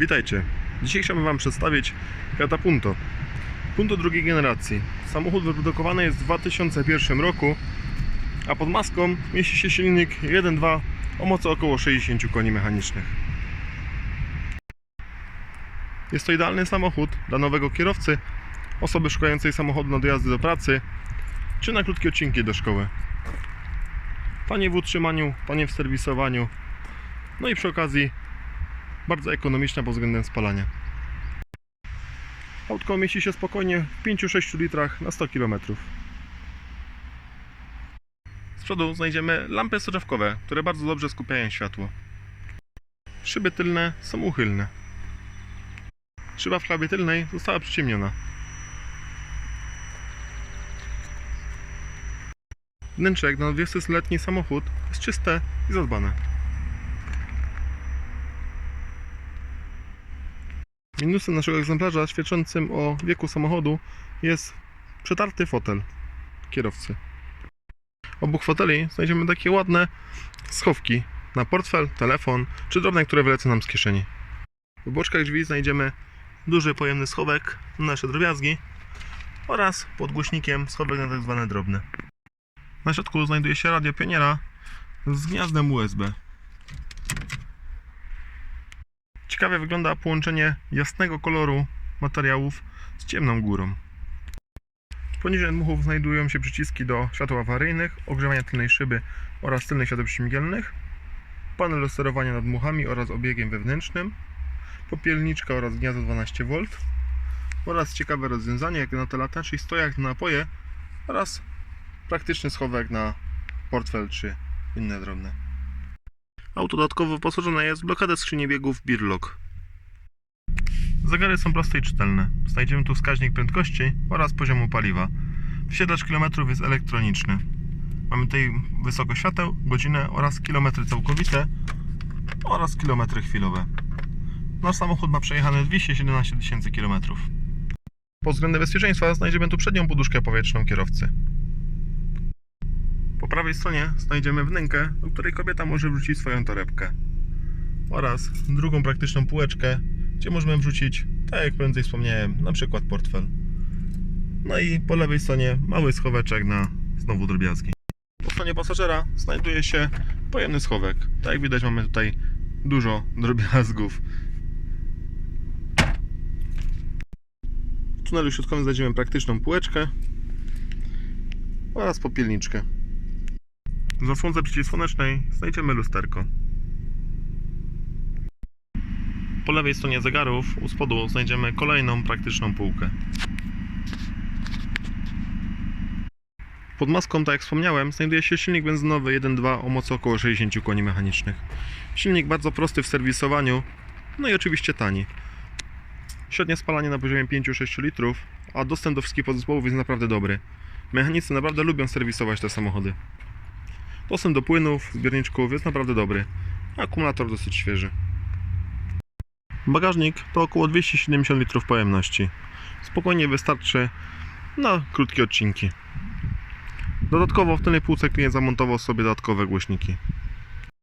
Witajcie. Dzisiaj chciałbym Wam przedstawić Fiata Punto. Punto drugiej generacji. Samochód wyprodukowany jest w 2001 roku, a pod maską mieści się silnik 1.2 o mocy około 60 koni mechanicznych. Jest to idealny samochód dla nowego kierowcy, osoby szukającej samochodu na dojazdy do pracy, czy na krótkie odcinki do szkoły. Tanie w utrzymaniu, tanie w serwisowaniu, no i przy okazji bardzo ekonomiczna pod względem spalania. Autko mieści się spokojnie w 5-6 litrach na 100 km. Z przodu znajdziemy lampy soczewkowe, które bardzo dobrze skupiają światło. Szyby tylne są uchylne. Szyba w klawie tylnej została przyciemniona. Wnętrze jak na 20-letni samochód jest czyste i zadbane. Minusem naszego egzemplarza świadczącym o wieku samochodu jest przetarty fotel kierowcy. Obok foteli znajdziemy takie ładne schowki na portfel, telefon czy drobne, które wylecą nam z kieszeni. W boczkach drzwi znajdziemy duży pojemny schowek na nasze drobiazgi oraz pod głośnikiem schowek na tak zwane drobne. Na środku znajduje się radio pioniera z gniazdem USB. Ciekawie wygląda połączenie jasnego koloru materiałów z ciemną górą. Poniżej dmuchów znajdują się przyciski do światła awaryjnych, ogrzewania tylnej szyby oraz tylnych świateł śmigiełnych, panel sterowania nad dmuchami oraz obiegiem wewnętrznym, popielniczka oraz gniazdo 12V oraz ciekawe rozwiązanie jak na te lata, czyli stojak na napoje oraz praktyczny schowek na portfel czy inne drobne. Auto dodatkowo wyposażone jest w blokadę skrzyni biegów Birlock. Zegary są proste i czytelne. Znajdziemy tu wskaźnik prędkości oraz poziomu paliwa. Wysiadacz kilometrów jest elektroniczny. Mamy tutaj wysokość świateł, godzinę oraz kilometry całkowite oraz kilometry chwilowe. Nasz samochód ma przejechane 217 tysięcy kilometrów. Pod względem bezpieczeństwa znajdziemy tu przednią poduszkę powietrzną kierowcy. Po prawej stronie znajdziemy wnękę, do której kobieta może wrzucić swoją torebkę. Oraz drugą praktyczną półeczkę, gdzie możemy wrzucić, tak jak prędzej wspomniałem, na przykład portfel. No i po lewej stronie mały schoweczek na znowu drobiazgi. Po stronie pasażera znajduje się pojemny schowek. Tak jak widać mamy tutaj dużo drobiazgów. W tunelu środkowym znajdziemy praktyczną półeczkę oraz popielniczkę. W zasłonce przeciwsłonecznej znajdziemy lusterko. Po lewej stronie zegarów u spodu znajdziemy kolejną praktyczną półkę. Pod maską, tak jak wspomniałem, znajduje się silnik benzynowy 1.2 o mocy około 60 koni mechanicznych. Silnik bardzo prosty w serwisowaniu, no i oczywiście tani. Średnie spalanie na poziomie 5-6 litrów, a dostęp do wszystkich podzespołów jest naprawdę dobry. Mechanicy naprawdę lubią serwisować te samochody. Dostęp do płynów, zbiorniczków jest naprawdę dobry. Akumulator dosyć świeży. Bagażnik to około 270 litrów pojemności. Spokojnie wystarczy na krótkie odcinki. Dodatkowo w tylnej półce klient zamontował sobie dodatkowe głośniki.